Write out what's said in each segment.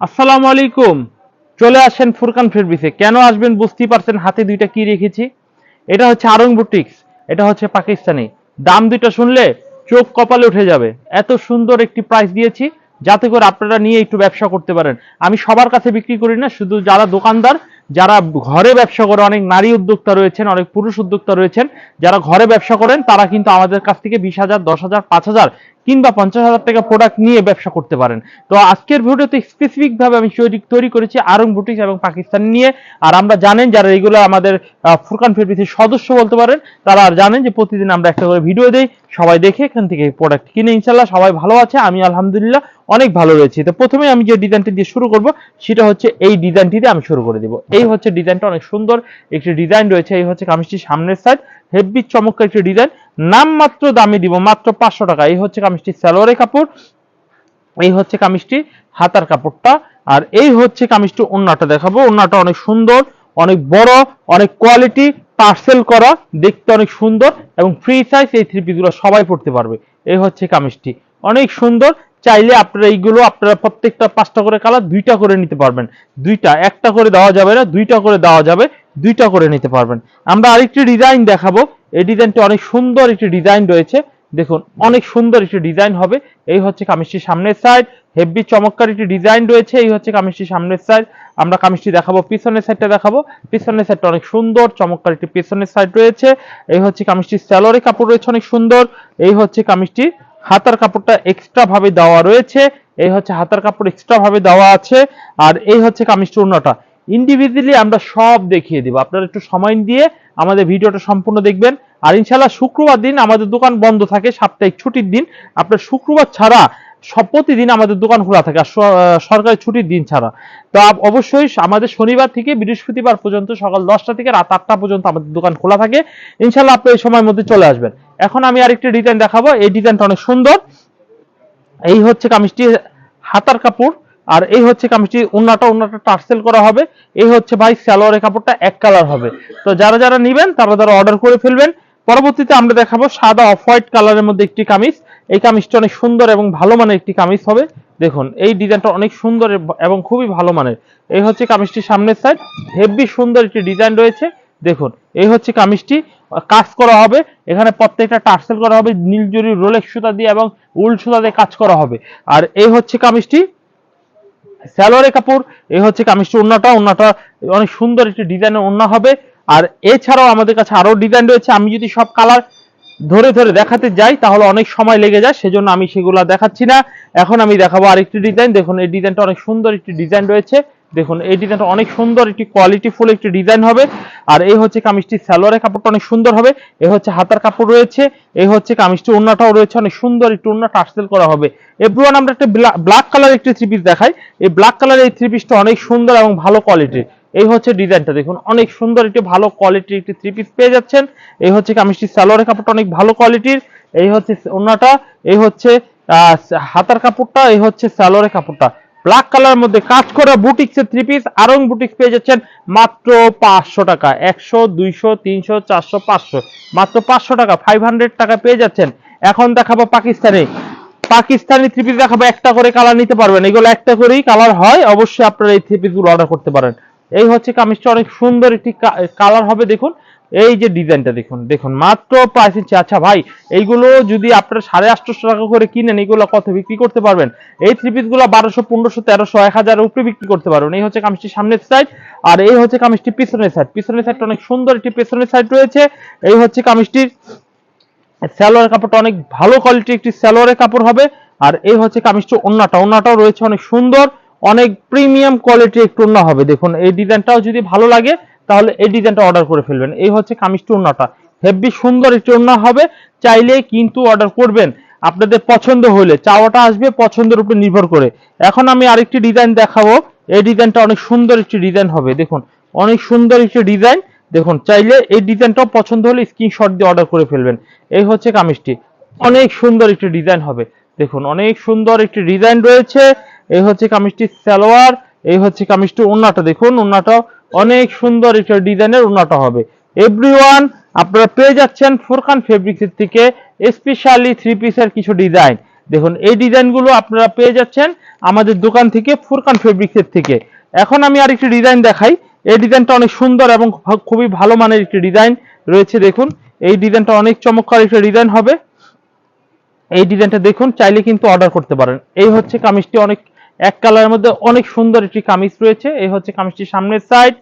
আসসালামু আলাইকুম। চলে আসেন ফুরকান ফেরবিসে। কেন আসবেন বুঝতেই পারছেন, হাতে দুইটা কি রেখেছি? এটা হচ্ছে আরং বুটিক্স, এটা হচ্ছে পাকিস্তানি। দাম দুইটা শুনলে চোখ কপালে উঠে যাবে। এত সুন্দর একটি প্রাইস দিয়েছি, যাতে করে আপনারা নিয়ে একটু ব্যবসা করতে পারেন। আমি সবার কাছে বিক্রি করি না, শুধু যারা দোকানদার যারা ঘরে ব্যবসা করে, অনেক নারী উদ্যোক্তা রয়েছেন, অনেক পুরুষ উদ্যোক্তা রয়েছেন, যারা ঘরে ব্যবসা করেন, তারা কিন্তু আমাদের কাছ থেকে বিশ হাজার, দশ হাজার, পাঁচ হাজার কিংবা পঞ্চাশ হাজার টাকা প্রোডাক্ট নিয়ে ব্যবসা করতে পারেন। তো আজকের ভিডিওতে স্পেসিফিক ভাবে আমি তৈরি করেছি আরং বুটিক্স এবং পাকিস্তান নিয়ে। আর আমরা জানেন যারা এগুলো আমাদের ফুরকান ফেব্রিক্সের সদস্য বলতে পারেন, তারা আর জানেন যে প্রতিদিন আমরা একটা করে ভিডিও দেই। সবাই দেখে এখান থেকে প্রোডাক্ট কিনে, ইনশাল্লাহ সবাই ভালো আছে। আমি আলহামদুলিল্লাহ অনেক ভালো রয়েছে। তো প্রথমে আমি যে ডিজাইনটি দিয়ে শুরু করব, সেটা হচ্ছে এই ডিজাইনটি দিয়ে আমি শুরু করে দিব। এই হচ্ছে ডিজাইনটা অনেক সুন্দর একটি ডিজাইন রয়েছে। এই হচ্ছে কামিজটির সামনের সাইড হেভি চমৎকার একটি ডিজাইন। নাম মাত্র দামে দিব, মাত্র পাঁচশো টাকা। এই হচ্ছে কামিজটি সালোয়ারের কাপড়, এই হচ্ছে কামিজটি হাতার কাপড়টা, আর এই হচ্ছে কামিজটি ওন্নাটা দেখাবো। ওন্নাটা অনেক সুন্দর, অনেক বড়, অনেক কোয়ালিটি পার্সেল করা, দেখতে অনেক সুন্দর এবং ফ্রি সাইজ এই থ্রি পিসগুলো সবাই পড়তে পারবে। এই হচ্ছে কামিজটি। অনেক সুন্দর চাইলে আপনারা এইগুলো আপনারা প্রত্যেকটা পাঁচটা করে কালার দুইটা করে নিতে পারবেন। দুইটা, একটা করে দেওয়া যাবে না, দুইটা করে দেওয়া যাবে, দুইটা করে নিতে পারবেন। আমরা আরেকটি ডিজাইন দেখাবো। এই ডিজাইনটি অনেক সুন্দর একটি ডিজাইন রয়েছে। দেখুন, অনেক সুন্দর একটি ডিজাইন হবে। এই হচ্ছে কামিজটির সামনের সাইড। হেভি চমৎকার একটি ডিজাইন রয়েছে। এই হচ্ছে কামিজটির সামনের সাইড। আমরা কামিজটি দেখাবো, পিছনের সাইডটা দেখাবো। পিছনের সাইডটা অনেক সুন্দর, চমৎকার একটি পিছনের সাইড রয়েছে। এই হচ্ছে কামিজটির স্যালোরে কাপড় রয়েছে অনেক সুন্দর। এই হচ্ছে কামিজটি হাতার কাপড়টা এক্সট্রা ভাবে দেওয়া রয়েছে। এই হচ্ছে হাতার কাপড় এক্সট্রা ভাবে দেওয়া আছে। আর এই হচ্ছে কামিজটির অন্যটা ইন্ডিভিজুয়ালি আমরা সব দেখিয়ে দিব। আপনারা একটু সময় দিয়ে আমাদের ভিডিওটা সম্পূর্ণ দেখবেন। আর ইনশাল্লাহ শুক্রবার দিন আমাদের দোকান বন্ধ থাকে, সাপ্তাহিক ছুটির দিন। আপনার শুক্রবার ছাড়া সব প্রতিদিন আমাদের দোকান খোলা থাকে, আর সরকারি ছুটির দিন ছাড়া। তো অবশ্যই আমাদের শনিবার থেকে বৃহস্পতিবার পর্যন্ত সকাল দশটা থেকে রাত আটটা পর্যন্ত আমাদের দোকান খোলা থাকে। ইনশাল্লাহ আপনি এই সময়ের মধ্যে চলে আসবেন। এখন আমি আরেকটি ডিজাইন দেখাবো। এই ডিজাইনটা অনেক সুন্দর। এই হচ্ছে কামিজটি হাতার কাপড়, আর এই হচ্ছে কামিজটি উন্নাটা উন্নাটা টার্সেল করা হবে। এই হচ্ছে ভাই সালোয়ারের কাপড়টা এক কালার হবে। তো যারা যারা নেবেন, তারা তারা অর্ডার করে ফেলবেন। পরবর্তীতে আমরা দেখাবো সাদা অফ হোয়াইট কালারের মধ্যে একটি কামিজ। এই কামিজটা অনেক সুন্দর এবং ভালো মানের একটি কামিজ হবে। দেখুন, এই ডিজাইনটা অনেক সুন্দর এবং খুবই ভালো মানের। এই হচ্ছে কামিজটির সামনের সাইড হেভি সুন্দর একটি ডিজাইন রয়েছে। দেখুন, এই হচ্ছে কামিজটি। কাজ করা হবে, এখানে প্রত্যেকটা টার্সেল করা হবে নীলজুরি রোলেক্স সুতা দিয়ে এবং উল সুতা দিয়ে কাজ করা হবে। আর এই হচ্ছে কামিজটি স্যালোয়ারের কাপড়, এই হচ্ছে কামিজটি ওন্নাটা ওন্নাটা অনেক সুন্দর একটি ডিজাইনের ওন্না হবে। আর এছাড়াও আমাদের কাছে আরও ডিজাইন রয়েছে, আমি যদি সব কালার ধরে ধরে দেখাতে যাই, তাহলে অনেক সময় লেগে যায়, সেজন্য আমি সেগুলো দেখাচ্ছি না। এখন আমি দেখাবো আরেকটি ডিজাইন দেখুন এই ডিজাইনটা অনেক সুন্দর একটি ডিজাইন রয়েছে। দেখুন, এই ডিজাইনটা অনেক সুন্দর, একটি কোয়ালিটি ফুল একটি ডিজাইন হবে। আর এই হচ্ছে কামিজটি সালোয়ারের কাপড়টা অনেক সুন্দর হবে। এই হচ্ছে হাতার কাপড় রয়েছে, এই হচ্ছে কামিজটি ওন্নাটাও রয়েছে, অনেক সুন্দর একটি ওন্না টার্সেল করা হবে। এভরিওয়ান আমরা একটা ব্ল্যাক কালার একটি থ্রি পিস দেখাই। এই ব্ল্যাক কালারের এই থ্রি পিসটা অনেক সুন্দর এবং ভালো কোয়ালিটির এই হচ্ছে ডিজাইনটা, দেখুন, অনেক সুন্দর একটি ভালো কোয়ালিটির একটি থ্রি পিস পেয়ে যাচ্ছেন। এই হচ্ছে কামিজটি সালোয়ারের কাপড়টা অনেক ভালো কোয়ালিটির এই হচ্ছে ওন্নাটা এই হচ্ছে হাতার কাপড়টা, এই হচ্ছে সালোয়ারের কাপড়টা। ব্ল্যাক কালারের মধ্যে কাজ করা বুটিক্সের থ্রি পিস আরং বুটিক্স পেয়ে যাচ্ছেন মাত্র পাঁচশো টাকা। একশো, দুইশো, তিনশো, চারশো, পাঁচশো। মাত্র পাঁচশো টাকা ফাইভ হান্ড্রেড টাকা পেয়ে যাচ্ছেন। এখন দেখাবো পাকিস্তানি। পাকিস্তানি থ্রি পিস দেখাবো, একটা করে কালার নিতে পারবেন। এগুলো একটা করেই কালার হয়, অবশ্যই আপনারা এই থ্রি পিসগুলো অর্ডার করতে পারেন। এই হচ্ছে কামিজটা, অনেক সুন্দর একটি কালার হবে, দেখুন। এই যে ডিজাইনটা দেখুন দেখুন, মাত্র প্রাইস হচ্ছে আচ্ছা ভাই, এইগুলো যদি আপনারা সাড়ে আটশোশো টাকা করে কিনেন, এইগুলো কত বিক্রি করতে পারবেন? এই থ্রি পিসগুলো বারোশো, পনেরোশো, তেরোশো, এক হাজার উপরে বিক্রি করতে পারবেন। এই হচ্ছে কামিজটি সামনের সাইড আর এই হচ্ছে কামিজটি পিছনের সাইড পিছনের সাইডটা অনেক সুন্দর একটি পিছনের সাইড রয়েছে। এই হচ্ছে কামিজটির সালোয়ারের কাপড়টা অনেক ভালো কোয়ালিটির একটি সালোয়ারের কাপড় হবে। আর এই হচ্ছে কামিজটি ওন্নাটা। ওন্নাটাও রয়েছে অনেক সুন্দর, অনেক প্রিমিয়াম কোয়ালিটির একটু ওন্না হবে। দেখুন, এই ডিজাইনটাও যদি ভালো লাগে তাহলে এই ডিজাইনটা অর্ডার করে ফেলবেন। এই হচ্ছে কামিজটা ওন্নাটা হেভি সুন্দর একটি ওন্না হবে, চাইলে কিন্তু অর্ডার করবেন। আপনাদের পছন্দ হলে, চাওয়াটা আসবে পছন্দের উপর নির্ভর করে। এখন আমি আরেকটি ডিজাইন দেখাবো। এই ডিজাইনটা অনেক সুন্দর একটি ডিজাইন হবে, দেখুন। অনেক সুন্দর একটি ডিজাইন দেখুন। চাইলে এই ডিজাইনটাও পছন্দ হলে স্ক্রিনশট দিয়ে অর্ডার করে ফেলবেন। এই হচ্ছে কামিজটি। অনেক সুন্দর একটি ডিজাইন হবে, দেখুন। অনেক সুন্দর একটি ডিজাইন রয়েছে। এই হচ্ছে কামিজটি সালোয়ার, এই হচ্ছে কামিজটি ওন্নাটা, দেখুন। ওন্নাটা অনেক সুন্দর একটা ডিজাইনের ওন্নাটা হবে। এভরিওয়ান আপনারা পেয়ে যাচ্ছেন ফুরকান ফেব্রিক্সের থেকে স্পেশালি থ্রি পিসের কিছু ডিজাইন দেখুন, এই ডিজাইনগুলো আপনারা পেয়ে যাচ্ছেন আমাদের দোকান থেকে ফুরকান ফেব্রিক্সের থেকে। এখন আমি আরেকটি ডিজাইন দেখাই। এই ডিজাইনটা অনেক সুন্দর এবং খুবই ভালো মানের একটি ডিজাইন রয়েছে, দেখুন। এই ডিজাইনটা অনেক চমৎকার একটা ডিজাইন হবে। এই ডিজাইনটা দেখুন, চাইলে কিন্তু অর্ডার করতে পারেন। এই হচ্ছে কামিজটি অনেক এক কালারের মধ্যে অনেক সুন্দর একটি কামিজ রয়েছে। এই হচ্ছে কামিজটির সামনের সাইড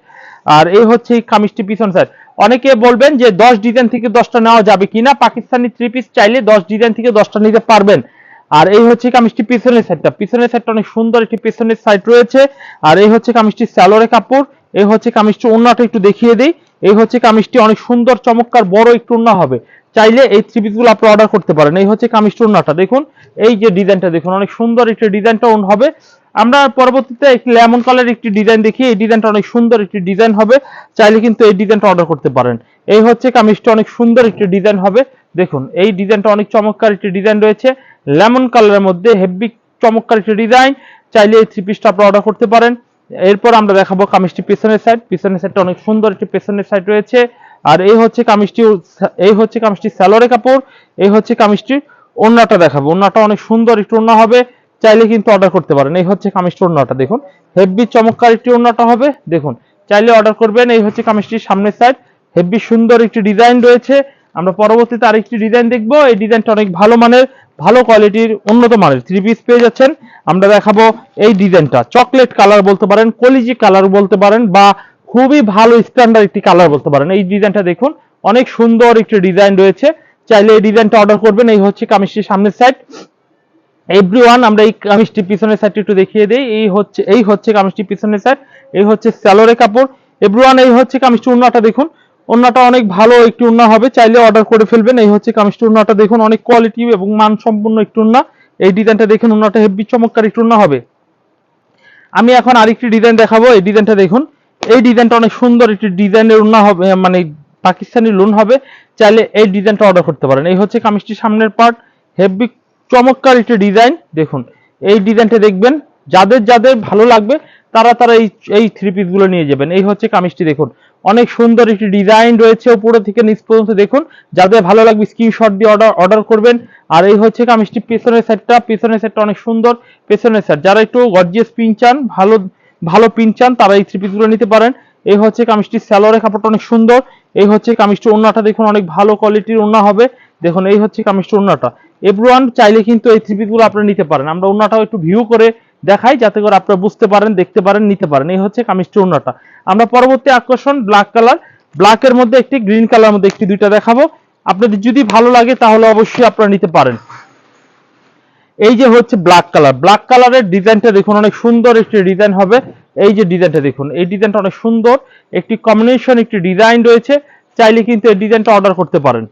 আর এই হচ্ছে এই কামিজটি পিছন সাইড অনেকে বলবেন যে দশ ডিজাইন থেকে দশটা নেওয়া যাবে কিনা? পাকিস্তানি থ্রি পিস চাইলে দশ ডিজাইন থেকে দশটা নিতে পারবেন। আর এই হচ্ছে কামিজটি পিছনের সাইডটা পিছনের সাইডটা অনেক সুন্দর একটি পিছনের সাইড রয়েছে। আর এই হচ্ছে কামিজটি স্যালোরে কাপড়। এই হচ্ছে কামিজটি অন্যটা একটু দেখিয়ে দেই। এই হচ্ছে কামিজটি অনেক সুন্দর, চমৎকার, বড় একটু অন্য হবে। চাইলে এই থ্রি পিসগুলো আপনি অর্ডার করতে পারেন। এই হচ্ছে কামিজটি অন্যটা দেখুন, এই যে ডিজাইনটা দেখুন, অনেক সুন্দর একটি ডিজাইনটা হবে। আমরা পরবর্তীতে একটি লেমন কালার একটি ডিজাইন দেখি। এই ডিজাইনটা অনেক সুন্দর একটি ডিজাইন হবে। চাইলে কিন্তু এই ডিজাইনটা অর্ডার করতে পারেন। এই হচ্ছে কামিজটা অনেক সুন্দর একটি ডিজাইন হবে। দেখুন, এই ডিজাইনটা অনেক চমৎকার একটি ডিজাইন রয়েছে। লেমন কালারের মধ্যে হেভি চমৎকার একটি ডিজাইন চাইলে এই থ্রি পিসটা আপনি অর্ডার করতে পারেন। এরপর আমরা দেখাবো কামিজটি পেছনের সাইড পিছনের সাইডটা অনেক সুন্দর একটি পেছনের সাইড রয়েছে। আর এই হচ্ছে কামিজটি এই হচ্ছে কামিজটি স্যালোরে কাপড়, এই হচ্ছে কামিজটির ওড়নাটা দেখাবো। ওড়নাটা অনেক সুন্দর, একটু ওড়না হবে, চাইলে কিন্তু অর্ডার করতে পারেন। এই হচ্ছে কামিজটি ওড়নাটা, দেখুন। হেভি চমৎকার একটি ওড়নাটা হবে, দেখুন। চাইলে অর্ডার করবেন, এই হচ্ছে কামিজটির সামনের সাইড হেভি সুন্দর একটি ডিজাইন রয়েছে। আমরা পরবর্তীতে আরেকটি ডিজাইন দেখব। এই ডিজাইনটা অনেক ভালো মানের, ভালো কোয়ালিটির উন্নত মানের। থ্রি পিস পেয়ে যাচ্ছেন। আমরা দেখাবো এই ডিজাইনটা চকলেট কালার বলতে পারেন, কলিজি কালার বলতে পারেন, বা খুবই ভালো স্ট্যান্ডার্ড একটি কালার বলতে পারেন। এই ডিজাইনটা দেখুন, অনেক সুন্দর একটি ডিজাইন রয়েছে। চাইলে এই ডিজাইনটা অর্ডার করবেন, এই হচ্ছে কামিজটির সামনের সাইড এভরিওয়ান আমরা এই কামিজটি পিছনের সাইডটি একটু দেখিয়ে দিই। এই হচ্ছে এই হচ্ছে কামিজটি পিছনের সাইড এই হচ্ছে স্যালোরে কাপড়। এভরিওয়ান এই হচ্ছে কামিজটি উন্নাটা দেখুন। উন্নাটা অনেক ভালো একটি উন্না হবে, চাইলে অর্ডার করে ফেলবেন। এই হচ্ছে কামিজটি উন্নাটা দেখুন, অনেক কোয়ালিটি এবং মান মানসম্পন্ন একটি উন্না। এই ডিজাইনটা দেখুন, উন্নাটা হেভি চমৎকার একটি উন্না হবে। আমি এখন আরেকটি ডিজাইন দেখাবো। এই ডিজাইনটা দেখুন এই ডিজাইনটা অনেক সুন্দর, একটি ডিজাইনের উন্না হবে মানে পাকিস্তানি লোন হবে, চাইলে এই ডিজাইনটা অর্ডার করতে পারেন। এই হচ্ছে কামিজটির সামনের পার্ট হেভি চমৎকার একটি ডিজাইন দেখুন। এই ডিজাইনটা দেখবেন, যাদের যাদের ভালো লাগবে, তারা তারা এই এই থ্রি পিসগুলো নিয়ে যাবেন। এই হচ্ছে কামিজটি, দেখুন। অনেক সুন্দর একটি ডিজাইন রয়েছে উপরে থেকে নিচ পর্যন্ত, দেখুন। যাদের ভালো লাগবে স্ক্রিনশট দিয়ে অর্ডার অর্ডার করবেন। আর এই হচ্ছে কামিজটি পেছনের সাইডটা পেছনের সাইডটা অনেক সুন্দর, পেছনের সাইড যারা একটু গর্জিয়াস পিন চান, ভালো ভালো পিন চান তারা এই থ্রি পিসগুলো নিতে পারেন। এই হচ্ছে কামিজটি স্যালোরে কাপড়টা অনেক সুন্দর। এই হচ্ছে কামিজটি ওড়নাটা দেখুন, অনেক ভালো কোয়ালিটির ওড়না হবে। দেখুন, এই হচ্ছে কামিজটি ওড়নাটা। এভরিওয়ান চাইলে কিন্তু এই থ্রি পিসগুলো আপনারা নিতে পারেন। আমরা ওড়নাটাও একটু ভিউ করে দেখাই, যাতে করে আপনারা বুঝতে পারেন, দেখতে পারেন, নিতে পারেন। এই হচ্ছে কামিজটি ওড়নাটা। আমরা পরবর্তী আকর্ষণ ব্ল্যাক কালার ব্ল্যাকের মধ্যে একটি গ্রিন কালার মধ্যে একটি, দুইটা দেখাবো। আপনাদের যদি ভালো লাগে, তাহলে অবশ্যই আপনারা নিতে পারেন। এই যে হচ্ছে ব্ল্যাক কালার ব্ল্যাক কালারের ডিজাইনটা দেখুন, অনেক সুন্দর একটি ডিজাইন হবে। এই যে ডিজাইনটা দেখুন, এই ডিজাইনটা অনেক সুন্দর, একটি কম্বিনেশন একটি ডিজাইন রয়েছে। চাইলে কিন্তু এই ডিজাইনটা অর্ডার করতে পারেন।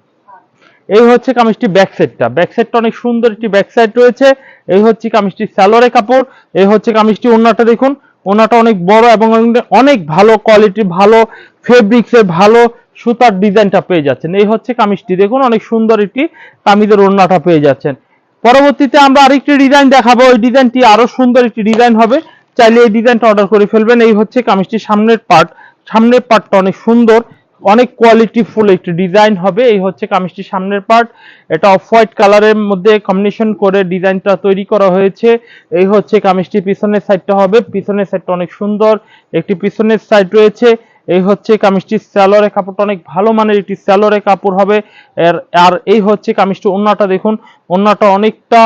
এই হচ্ছে কামিজটি ব্যাক সাইডটা ব্যাক সাইডটা অনেক সুন্দর একটি ব্যাক সাইড রয়েছে। এই হচ্ছে কামিজটি স্যালোরে কাপড়। এই হচ্ছে কামিজটি ওনাটা দেখুন। ওনাটা অনেক বড় এবং অনেক- ভালো কোয়ালিটি ভালো ফেব্রিক্সের ভালো সুতার ডিজাইনটা পেয়ে যাচ্ছেন। এই হচ্ছে কামিজটি। দেখুন, অনেক সুন্দর একটি কামিজের ওড়নাটা পেয়ে যাচ্ছেন। পরবর্তীতে আমরা আরেকটি ডিজাইন দেখাবো। ওই ডিজাইনটি আরও সুন্দর একটি ডিজাইন হবে। চাইলে এই ডিজাইনটা অর্ডার করে ফেলবেন। এই হচ্ছে কামিজটির সামনের পার্ট সামনের পার্টটা অনেক সুন্দর, অনেক কোয়ালিটি ফুল একটি ডিজাইন হবে। এই হচ্ছে কামিজটির সামনের পার্ট এটা অফ হোয়াইট কালারের মধ্যে কম্বিনেশন করে ডিজাইনটা তৈরি করা হয়েছে। এই হচ্ছে কামিজটির পিছনের সাইডটা হবে। পিছনের সাইডটা অনেক সুন্দর। একটি পিছনের সাইড রয়েছে। এই হচ্ছে কামিজটি স্যালোরে কাপড়টা অনেক ভালো মানের একটি স্যালোরে কাপড় হবে। এর, আর এই হচ্ছে কামিজটি ওন্নাটা, দেখুন, ওন্নাটা অনেকটা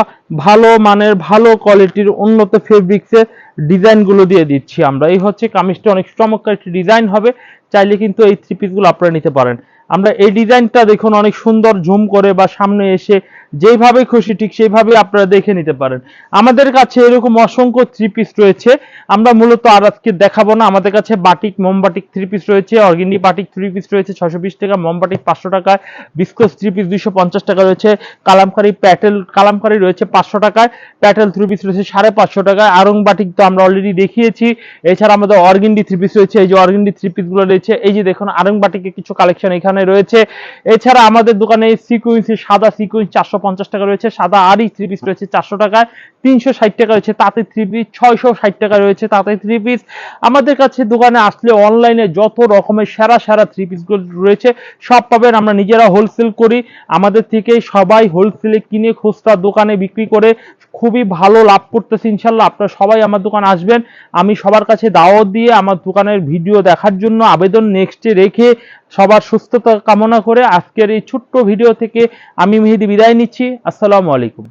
ভালো মানের, ভালো কোয়ালিটির উন্নত ফেব্রিক্সের ডিজাইনগুলো দিয়ে দিচ্ছি আমরা। এই হচ্ছে কামিজটি অনেক চমৎকার একটি ডিজাইন হবে, চাইলে কিন্তু এই থ্রি পিসগুলো আপনারা নিতে পারেন। আমরা এই ডিজাইনটা দেখুন, অনেক সুন্দর জুম করে বা সামনে এসে যেইভাবে খুশি ঠিক সেইভাবে আপনারা দেখে নিতে পারেন। আমাদের কাছে এরকম অসংখ্য থ্রি পিস রয়েছে। আমরা মূলত আর আজকে দেখাবো না। আমাদের কাছে বাটিক মোমবাটিক থ্রি পিস রয়েছে অর্গিনি বাটিক থ্রি পিস রয়েছে ছশো বিশ টাকা মোমবাটিক পাঁচশো টাকায় বিস্কোস থ্রি পিস দুইশো পঞ্চাশ টাকা রয়েছে, কালামকারি প্যাটেল কালামকারি রয়েছে পাঁচশো টাকায় প্যাটেল থ্রি পিস রয়েছে সাড়ে পাঁচশো টাকায় আরং বাটিক তো আমরা অলরেডি দেখিয়েছি। এছাড়া আমাদের অর্গিন্ডি থ্রি পিস রয়েছে, এই যে অর্গিন্ডি থ্রি পিসগুলো রয়েছে, এই যে দেখুন আরং বাটিকের কিছু কালেকশন এখানে রয়েছে। এছাড়া আমাদের দোকানে সিকুয়েন্সি সাদা সিকুইন্স চারশো পঞ্চাশ টাকা রয়েছে, সাদা আরই থ্রি পিস রয়েছে চারশো টাকায়, তিনশো ষাট টাকা রয়েছে, তাতে থ্রি পিস ছয়শো ষাট টাকা রয়েছে তাতে থ্রি পিস আমাদের কাছে দোকানে আসলে অনলাইনে যত রকমের সেরা সেরা থ্রি পিসগুলো রয়েছে, সব পাবেন আমরা নিজেরা হোলসেল করি। আমাদের থেকে সবাই হোলসেলে কিনে খুচরা দোকানে বিক্রি করে খুবই ভালো লাভ করতেছি ইনশাল্লাহ। আপনারা সবাই আমার দোকান আসবেন। আমি সবার কাছে দাওয়াত দিয়ে আমার দোকানের ভিডিও দেখার জন্য আবেদন নেক্সটে রেখে সবার সুস্থতা কামনা করে আজকের এই ছোট্ট ভিডিও থেকে আমি মেহেদি বিদায় নিচ্ছি। আসসালামু আলাইকুম।